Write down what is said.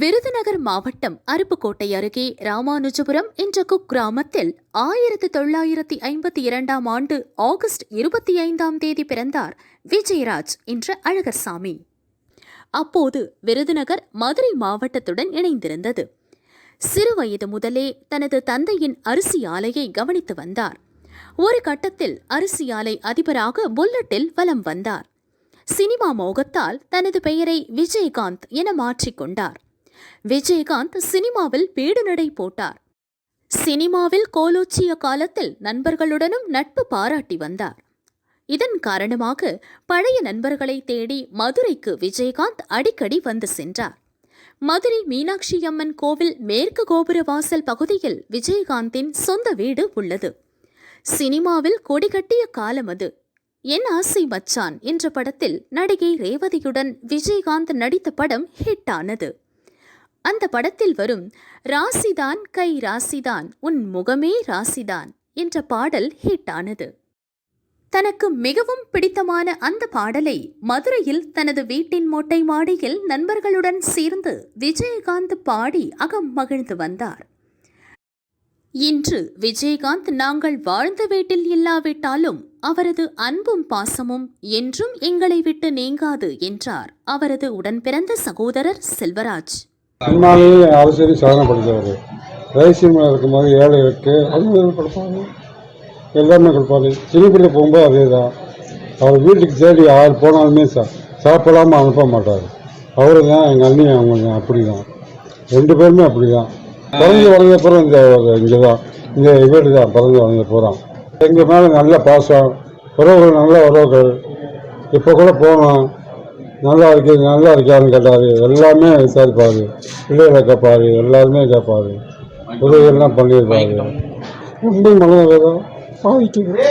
விருதுநகர் மாவட்டம் அருப்புக்கோட்டை அருகே ராமானுஜபுரம் என்ற குக்கிராமத்தில் ஆயிரத்து தொள்ளாயிரத்தி ஐம்பத்தி இரண்டாம் ஆண்டு ஆகஸ்ட் இருபத்தி ஐந்தாம் தேதி பிறந்தார் விஜயராஜ் என்ற அழகர்சாமி. அப்போது விருதுநகர் மதுரை மாவட்டத்துடன் இணைந்திருந்தது. சிறுவயது முதலே தனது தந்தையின் அரிசி ஆலையை கவனித்து வந்தார். ஒரு கட்டத்தில் அரிசி ஆலை அதிபராக புல்லட்டில் வலம் வந்தார். சினிமா மோகத்தால் தனது பெயரை விஜயகாந்த் என மாற்றிக்கொண்டார் விஜயகாந்த் சினிமாவில் பீடுநடை போட்டார். சினிமாவில் கோலோச்சிய காலத்தில் நண்பர்களுடனும் நட்பு பாராட்டி வந்தார். இதன் காரணமாக பழைய நண்பர்களை தேடி மதுரைக்கு விஜயகாந்த் அடிக்கடி வந்து சென்றார். மதுரை மீனாட்சி அம்மன் கோவில் மேற்கு கோபுர வாசல் பகுதியில் விஜயகாந்தின் சொந்த வீடு உள்ளது. சினிமாவில் கொடிகட்டிய காலம் அது. என் ஆசை மச்சான் என்ற படத்தில் நடிகை ரேவதியுடன் விஜயகாந்த் நடித்த படம் ஹிட் ஆனது அந்த படத்தில் வரும் ராசிதான் கை ராசிதான் உன் முகமே ராசிதான் என்ற பாடல் ஹிட் ஆனது தனக்கு மிகவும் பிடித்தமான அந்த பாடலை மதுரையில் தனது வீட்டின் மொட்டை மாடியில் நண்பர்களுடன் சேர்ந்து விஜயகாந்த் பாடி அகம் மகிழ்ந்து வந்தார். இன்று விஜயகாந்த் நாங்கள் வாழ்ந்த வீட்டில் இல்லாவிட்டாலும் அவரது அன்பும் பாசமும் என்றும் எங்களை விட்டு நீங்காது என்றார் அவரது உடன்பிறந்த சகோதரர் செல்வராஜ். சினிமாலேயே அரசியலையும் சாதனை படித்தவர். ரகசியமாக இருக்கும்போது ஏழை இருக்கு. அதுவும் கொடுப்பாரு. எல்லாமே கொடுப்பாரு. சினிப்பிள்ளை போகும்போது அதே தான் அவர் வீட்டுக்கு தேடி யார் போனாலுமே சா சாப்பிடாம அனுப்ப மாட்டார். அவரு தான் எங்கள் அண்ணி அவங்க அப்படி தான் ரெண்டு பேருமே அப்படி தான் பிறந்து வளர்ந்த பிறகு இந்த இங்கே தான் இந்த வீடு தான் பிறந்து வளர்ந்த போகிறான் எங்கள் மேலே நல்ல பாசம். உறவுகள் நல்ல உறவுகள். இப்போ கூட போனோம் நல்லா இருக்கு நல்லா இருக்கான்னு கேட்டார். எல்லாமே விசாரிப்பார் பிள்ளைகளை கேட்பார் எல்லாருமே கேட்பார். உதவியெல்லாம் பண்ணியிருப்பாரு. ரொம்ப மனதை பாதிக்குது.